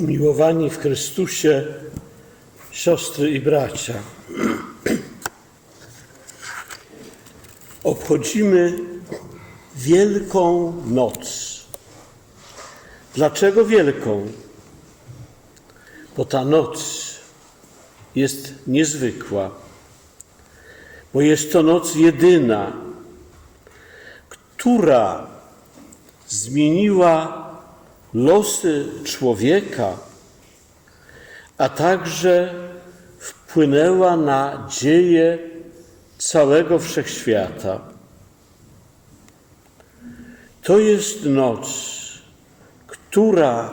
Umiłowani w Chrystusie, siostry i bracia, obchodzimy Wielką Noc. Dlaczego Wielką? Bo ta noc jest niezwykła, bo jest to noc jedyna, która zmieniła losy człowieka, a także wpłynęła na dzieje całego wszechświata. To jest noc, która,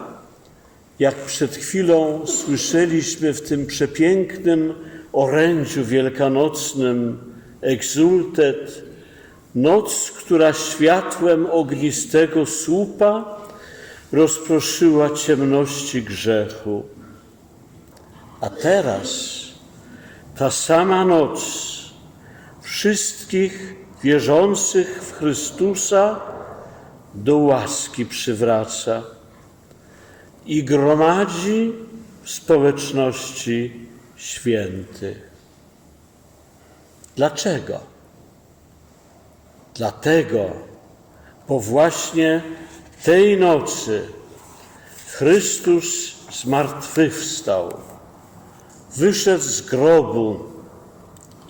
jak przed chwilą słyszeliśmy w tym przepięknym orędziu wielkanocnym, egzultet, noc, która światłem ognistego słupa rozproszyła ciemności grzechu. A teraz ta sama noc wszystkich wierzących w Chrystusa do łaski przywraca i gromadzi w społeczności świętych. Dlaczego? Dlatego, bo właśnie tej nocy Chrystus zmartwychwstał, wyszedł z grobu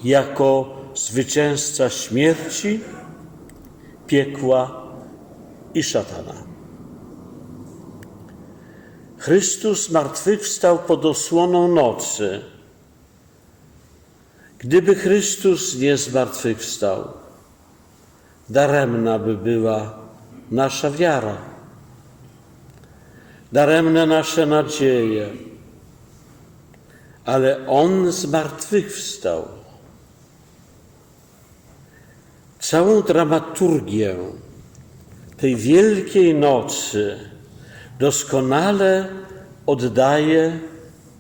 jako zwycięzca śmierci, piekła i szatana. Chrystus zmartwychwstał pod osłoną nocy. Gdyby Chrystus nie zmartwychwstał, daremna by była nasza wiara, daremne nasze nadzieje, ale On zmartwychwstał. Całą dramaturgię tej wielkiej nocy doskonale oddaje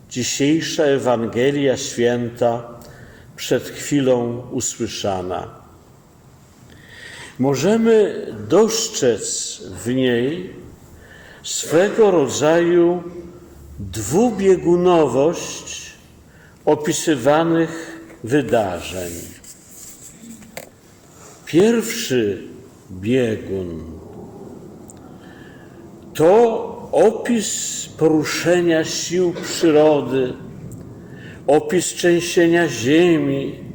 dzisiejsza Ewangelia Święta przed chwilą usłyszana. Możemy dostrzec w niej swego rodzaju dwubiegunowość opisywanych wydarzeń. Pierwszy biegun to opis poruszenia sił przyrody, opis trzęsienia ziemi,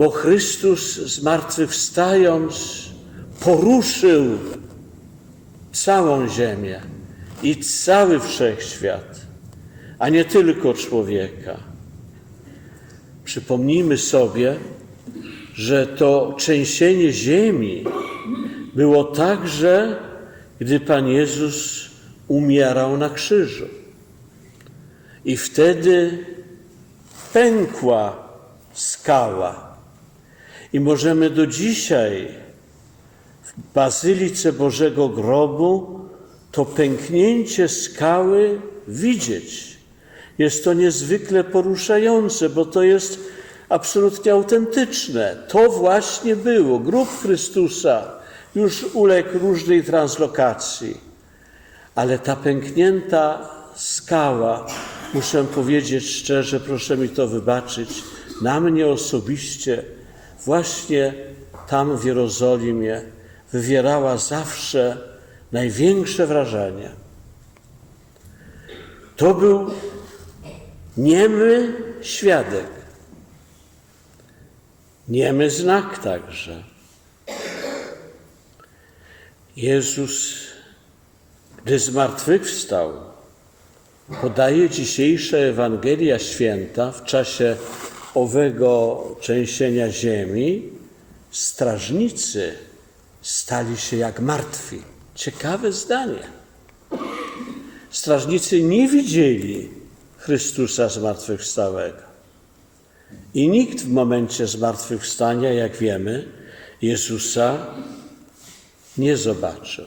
bo Chrystus zmartwychwstając poruszył całą ziemię i cały wszechświat, a nie tylko człowieka. Przypomnijmy sobie, że to trzęsienie ziemi było także, gdy Pan Jezus umierał na krzyżu. I wtedy pękła skała. I możemy do dzisiaj w Bazylice Bożego Grobu to pęknięcie skały widzieć. Jest to niezwykle poruszające, bo to jest absolutnie autentyczne. To właśnie było. Grób Chrystusa już uległ różnej translokacji, ale ta pęknięta skała, muszę powiedzieć szczerze, proszę mi to wybaczyć, na mnie osobiście, właśnie tam w Jerozolimie, wywierała zawsze największe wrażenie. To był niemy świadek, niemy znak także. Jezus, gdy zmartwychwstał, podaje dzisiejsza Ewangelia Święta w czasie owego trzęsienia ziemi, strażnicy stali się jak martwi. Ciekawe zdanie. Strażnicy nie widzieli Chrystusa zmartwychwstałego. I nikt w momencie zmartwychwstania, jak wiemy, Jezusa nie zobaczył.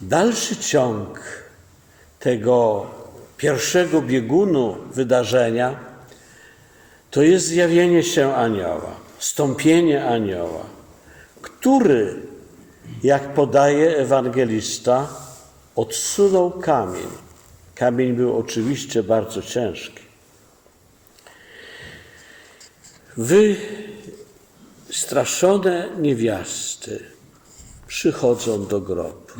Dalszy ciąg tego pierwszego biegunu wydarzenia to jest zjawienie się anioła, stąpienie anioła, który, jak podaje ewangelista, odsunął kamień. Kamień był oczywiście bardzo ciężki. Wy, straszone niewiasty, przychodzą do grobu.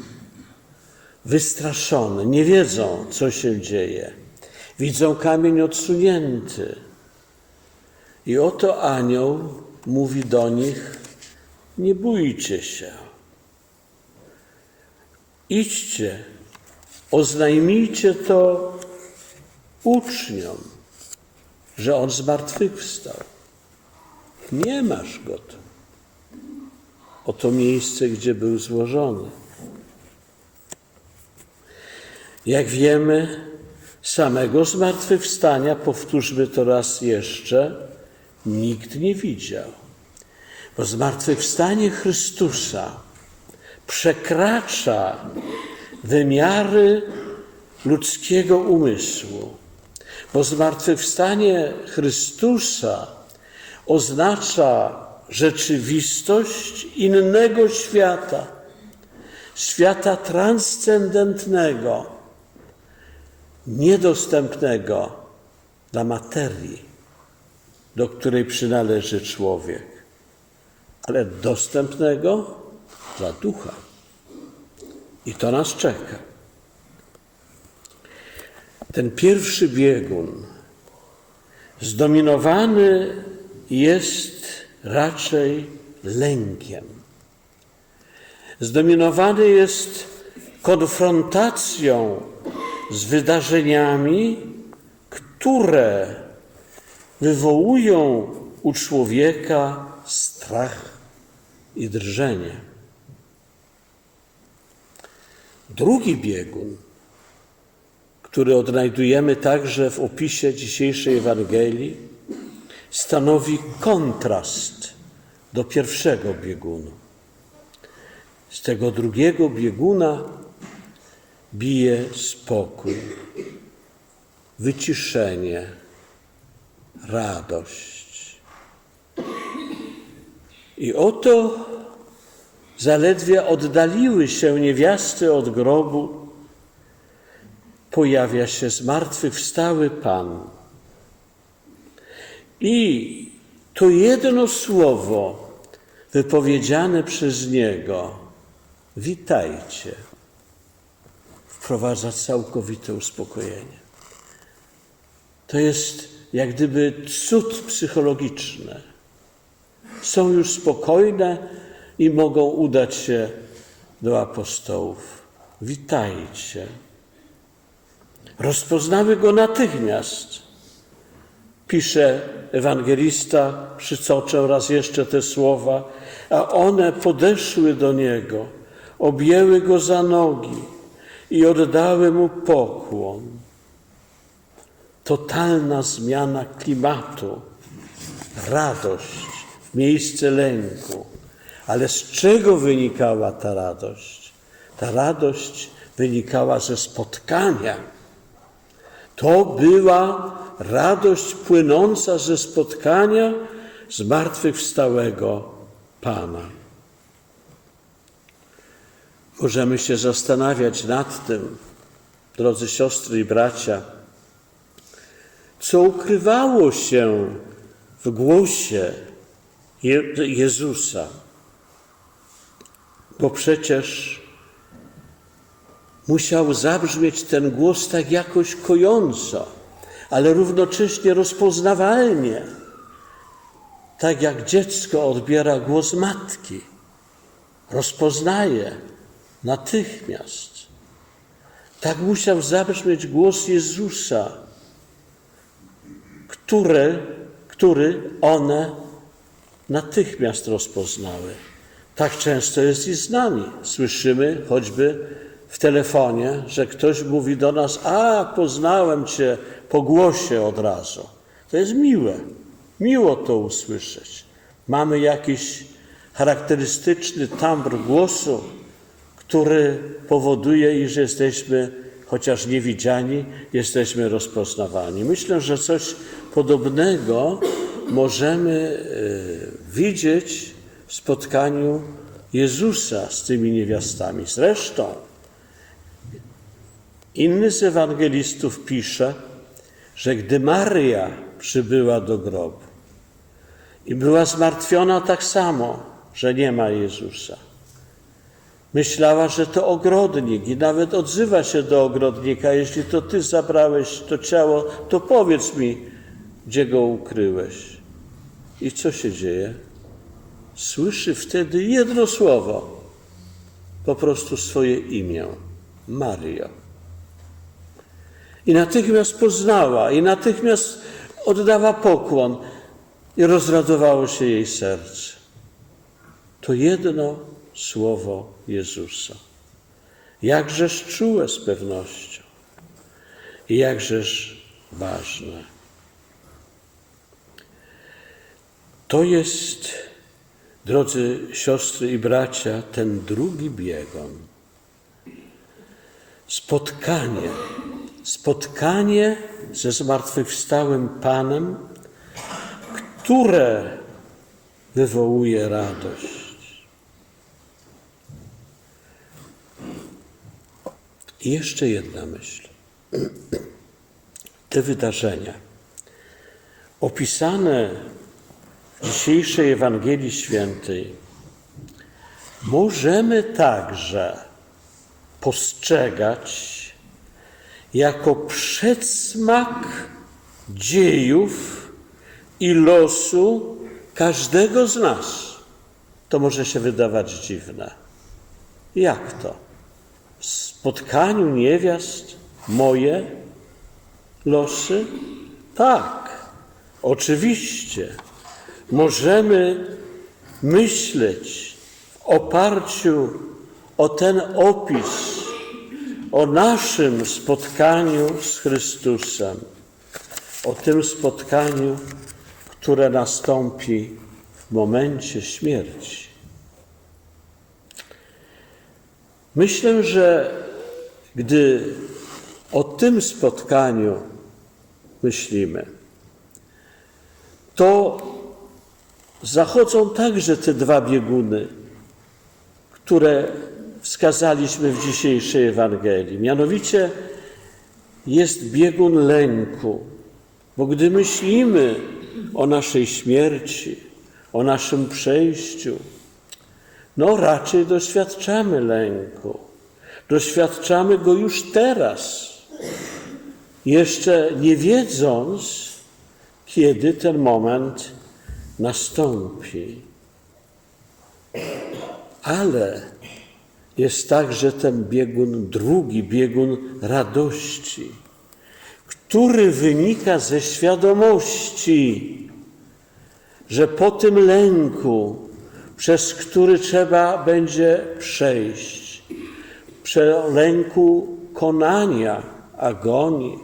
Wystraszone, nie wiedzą, co się dzieje. Widzą kamień odsunięty. I oto anioł mówi do nich: Nie bójcie się. Idźcie, oznajmijcie to uczniom, że on zmartwychwstał. Nie masz go tu. Oto miejsce, gdzie był złożony. Jak wiemy, samego zmartwychwstania, powtórzmy to raz jeszcze, nikt nie widział. Bo zmartwychwstanie Chrystusa przekracza wymiary ludzkiego umysłu. Bo zmartwychwstanie Chrystusa oznacza rzeczywistość innego świata, świata transcendentnego, niedostępnego dla materii, do której przynależy człowiek, ale dostępnego dla ducha. I to nas czeka. Ten pierwszy biegun zdominowany jest raczej lękiem. Zdominowany jest konfrontacją z wydarzeniami, które wywołują u człowieka strach i drżenie. Drugi biegun, który odnajdujemy także w opisie dzisiejszej Ewangelii, stanowi kontrast do pierwszego biegunu. Z tego drugiego bieguna bije spokój, wyciszenie, radość. I oto zaledwie oddaliły się niewiasty od grobu, pojawia się zmartwychwstały Pan. I to jedno słowo wypowiedziane przez Niego, witajcie, wprowadza całkowite uspokojenie. To jest jak gdyby cud psychologiczny. Są już spokojne i mogą udać się do apostołów. Witajcie. Rozpoznały go natychmiast. Pisze ewangelista, przytoczę raz jeszcze te słowa, a one podeszły do niego, objęły go za nogi i oddały mu pokłon. Totalna zmiana klimatu, radość miejsce lęku. Ale z czego wynikała ta radość? Ta radość wynikała ze spotkania. To była radość płynąca ze spotkania zmartwychwstałego Pana. Możemy się zastanawiać nad tym, drodzy siostry i bracia, co ukrywało się w głosie Je Jezusa. Bo przecież musiał zabrzmieć ten głos tak jakoś kojąco, ale równocześnie rozpoznawalnie, tak jak dziecko odbiera głos matki. Rozpoznaje natychmiast. Tak musiał zabrzmieć głos Jezusa, który, który one natychmiast rozpoznały. Tak często jest i z nami. Słyszymy choćby w telefonie, że ktoś mówi do nas: A, poznałem Cię po głosie od razu. To jest miłe. Miło to usłyszeć. Mamy jakiś charakterystyczny tambr głosu, który powoduje, iż jesteśmy, chociaż niewidziani, jesteśmy rozpoznawani. Myślę, że coś podobnego możemy e, widzieć w spotkaniu Jezusa z tymi niewiastami. Zresztą Inny z ewangelistów pisze, że gdy Maria przybyła do grobu i była zmartwiona tak samo, że nie ma Jezusa, myślała, że to ogrodnik i nawet odzywa się do ogrodnika, jeśli to ty zabrałeś to ciało, to powiedz mi, gdzie go ukryłeś. I co się dzieje? Słyszy wtedy jedno słowo, po prostu swoje imię Maria. I natychmiast poznała, i natychmiast oddała pokłon, i rozradowało się jej serce. To jedno słowo Jezusa. Jakżeż czułe z pewnością, i jakżeż ważne. To jest, drodzy siostry i bracia, ten drugi biegun. Spotkanie, spotkanie ze zmartwychwstałym Panem, które wywołuje radość. I jeszcze jedna myśl. Te wydarzenia opisane w dzisiejszej Ewangelii Świętej możemy także postrzegać jako przedsmak dziejów i losu każdego z nas. To może się wydawać dziwne. Jak to? W spotkaniu niewiast moje losy? Tak, oczywiście. Możemy myśleć w oparciu o ten opis, o naszym spotkaniu z Chrystusem, o tym spotkaniu, które nastąpi w momencie śmierci. Myślę, że gdy o tym spotkaniu myślimy, to zachodzą także te dwa bieguny, które wskazaliśmy w dzisiejszej Ewangelii. Mianowicie jest biegun lęku, bo gdy myślimy o naszej śmierci, o naszym przejściu, no raczej doświadczamy lęku. Doświadczamy go już teraz, jeszcze nie wiedząc, kiedy ten moment nastąpi. Ale jest także ten biegun, drugi biegun radości, który wynika ze świadomości, że po tym lęku, przez który trzeba będzie przejść, przy lęku konania, agonii,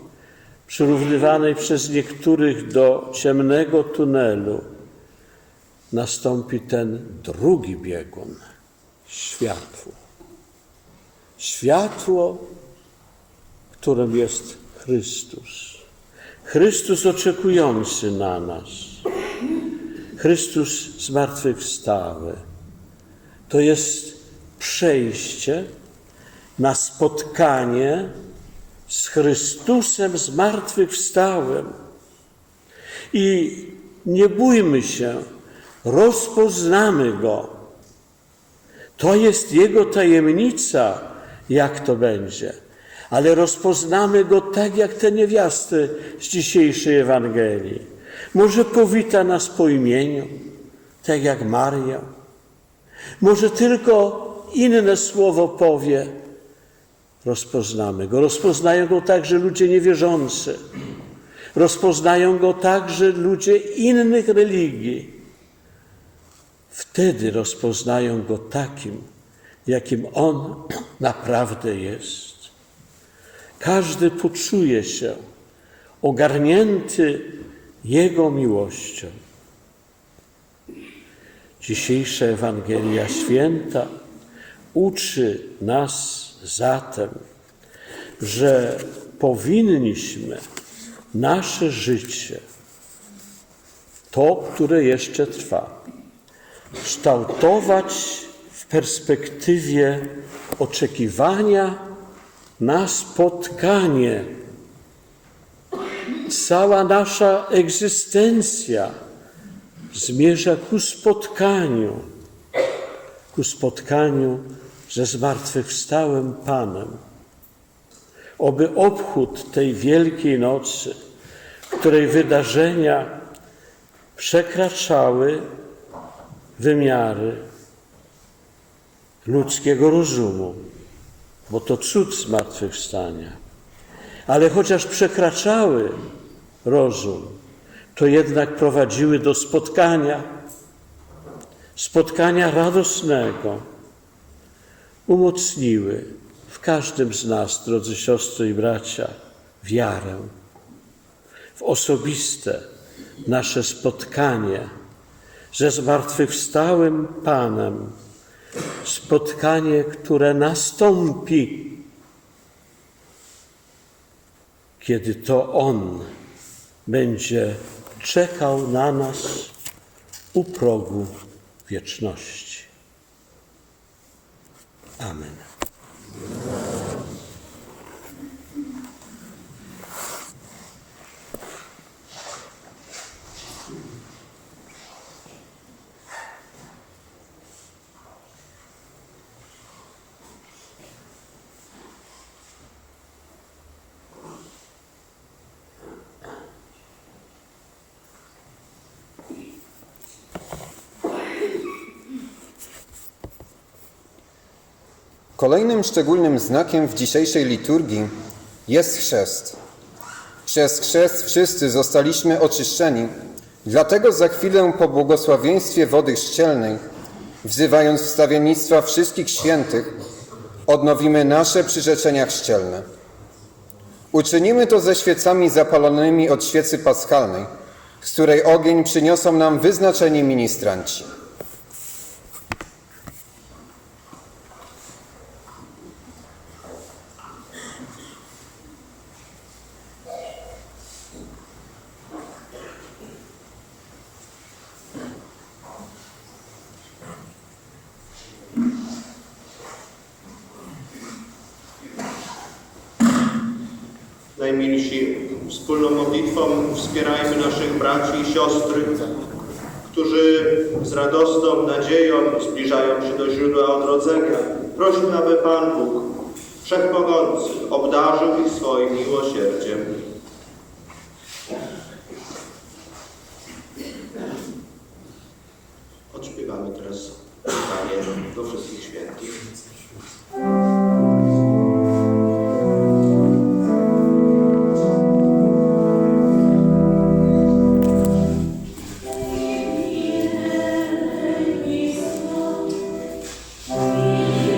przyrównywanej przez niektórych do ciemnego tunelu, nastąpi ten drugi biegun światło. Światło, którym jest Chrystus. Chrystus oczekujący na nas. Chrystus zmartwychwstały. To jest przejście na spotkanie z Chrystusem zmartwychwstałym. I nie bójmy się, rozpoznamy Go. To jest Jego tajemnica, jak to będzie. Ale rozpoznamy Go tak, jak te niewiasty z dzisiejszej Ewangelii. Może powita nas po imieniu, tak jak Maria. Może tylko inne słowo powie. Rozpoznamy Go. Rozpoznają Go także ludzie niewierzący. Rozpoznają Go także ludzie innych religii. Wtedy rozpoznają Go takim, jakim On naprawdę jest. Każdy poczuje się ogarnięty Jego miłością. Dzisiejsza Ewangelia Święta uczy nas zatem, że powinniśmy nasze życie, to, które jeszcze trwa, kształtować w perspektywie oczekiwania na spotkanie. Cała nasza egzystencja zmierza ku spotkaniu, ku spotkaniu ze zmartwychwstałym Panem. Oby obchód tej wielkiej nocy, której wydarzenia przekraczały wymiary ludzkiego rozumu, bo to cud zmartwychwstania. Ale chociaż przekraczały rozum, to jednak prowadziły do spotkania, spotkania radosnego, umocniły w każdym z nas, drodzy siostry i bracia, wiarę w osobiste nasze spotkanie ze zmartwychwstałym Panem, spotkanie, które nastąpi, kiedy to On będzie czekał na nas u progu wieczności. Amen. Kolejnym szczególnym znakiem w dzisiejszej liturgii jest chrzest. Przez chrzest wszyscy zostaliśmy oczyszczeni, dlatego za chwilę po błogosławieństwie wody chrzcielnej, wzywając wstawiennictwa wszystkich świętych, odnowimy nasze przyrzeczenia chrzcielne. Uczynimy to ze świecami zapalonymi od świecy paschalnej, z której ogień przyniosą nam wyznaczeni ministranci. Z radosną nadzieją zbliżają się do źródła odrodzenia. Prośmy, aby Pan Bóg, Wszechmogący, obdarzył ich swoim miłosierdziem.